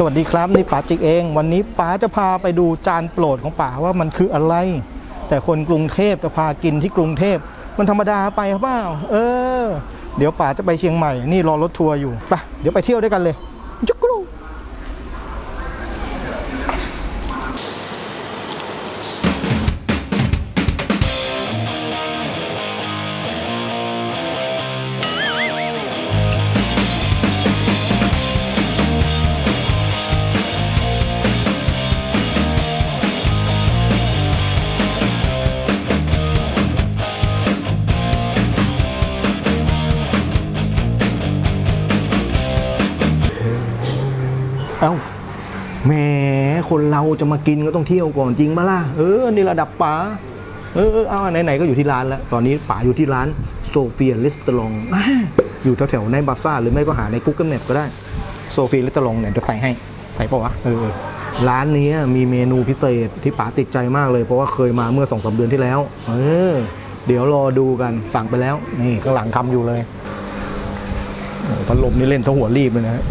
สวัสดีครับนี่ป๋าจิกเอง วันนี้ป๋าจะพาไปดูจานโปรดของป๋าว่ามันคืออะไร แต่คนกรุงเทพจะพากินที่กรุงเทพมันธรรมดาไปหรือเปล่าเออ เดี๋ยวป๋าจะไปเชียงใหม่นี่รอรถทัวร์อยู่ไปเดี๋ยวไปเที่ยวด้วยกันเลย เอ้าแหมคนเราจะมากินก็ต้องเที่ยวก่อนจริงปะล่ะเออนี่ระดับป๋าเออเอาไหนๆก็อยู่ที่ร้านแล้ว ตอนนี้ป๋าอยู่ที่ร้านโซเฟียเลสตลองอยู่แถวๆในบาซ่าหรือไม่ก็หาใน Google Map ก็ได้โซเฟียเลสตลองเนี่ยจะใส่ให้ใส่ปะวะเออร้านนี้มีเมนูพิเศษที่ป๋าติดใจมากเลย เพราะว่าเคยมาเมื่อสองสาเดือนที่แล้ว เออ เดี๋ยวรอดูกันสั่งไปแล้ว นี่ข้างหลังทำอยู่เลยพัดลมนี่เล่นซะหัวรีบเลยนะฮะ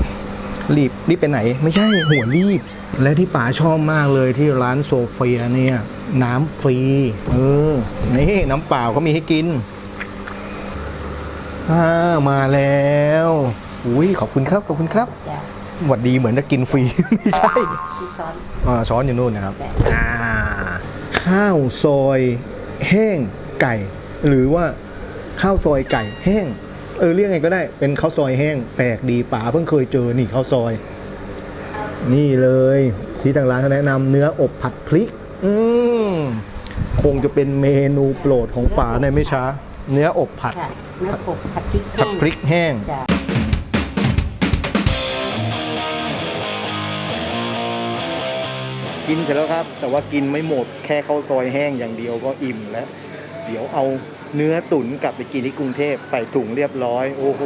รีบรีบไปไหน ไม่ใช่หัวรีบ และที่ป๋าชอบมากเลยที่ร้านโซเฟียเนี่ย น้ำฟรี เออ นี่น้ำเปล่าเขามีให้กินอ่ามาแล้วอุ้ยขอบคุณครับขอบคุณครับจ้ะหวัดดีเหมือนจะกินฟรี ไม่ใช่ที่ช้อน อ่าช้อนอยู่นู่นนะครับจ้ะอ่าข้าวซอยแห้งไก่ หรือว่าข้าวซอยไก่แห้ง เออเรียกไงก็ได้เป็นข้าวซอยแห้งแปลกดีป๋าเพิ่งเคยเจอนี่ข้าวซอย นี่เลยที่ทางร้านเขาแนะนำเนื้ออบผัดพริก อืมคงจะเป็นเมนูโปรดของป๋าในไม่ช้า เนื้ออบผัดค่ะเนื้อปกผัดพริกผัดพริกแห้ง จ้ะกินเสร็จแล้วครับ แต่ว่ากินไม่หมดแค่ข้าวซอยแห้งอย่างเดียวก็อิ่มแล้ว เดี๋ยวเอาเนื้อตุ๋นกลับไปกินที่กรุงเทพใส่ถุงเรียบร้อย โอ้โห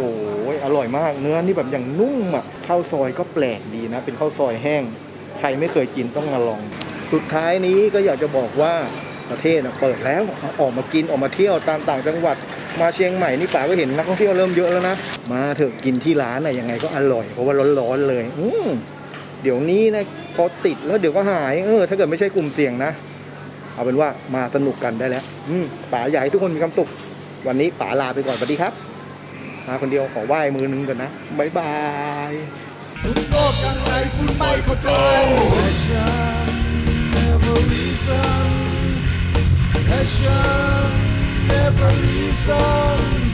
อร่อยมากเนื้อนี่แบบอย่างนุ่มอะข้าวซอยก็แปลกดีนะ เป็นข้าวซอยแห้ง ใครไม่เคยกินต้องมาลอง สุดท้ายนี้ก็อยากจะบอกว่าประเทศเปิดแล้วออกมากินออกมาเที่ยวตามต่างจังหวัดมาเชียงใหม่นี่ป๋าก็เห็นนักท่องเที่ยวเริ่มเยอะแล้วนะ มาเถอะกินที่ร้านน่ะยังไงก็อร่อยเพราะว่าร้อนๆเลย อืเดี๋ยวนี้นะพอติดแล้วเดี๋ยวก็หายเออถ้าเกิดไม่ใช่กลุ่มเสี่ยงนะ เอาเป็นว่ามาสนุกกันได้แล้ว อืมป๋าอยากให้ทุกคนมีความสุขวันนี้ป๋าลาไปก่อนสวัสดีครับ มาคนเดียวขอไหว้มือนึงก่อนนะบ๊ายบายคุณโลกยังไงคุณไม่เข้าใจ Passion never reasons Passion never reasons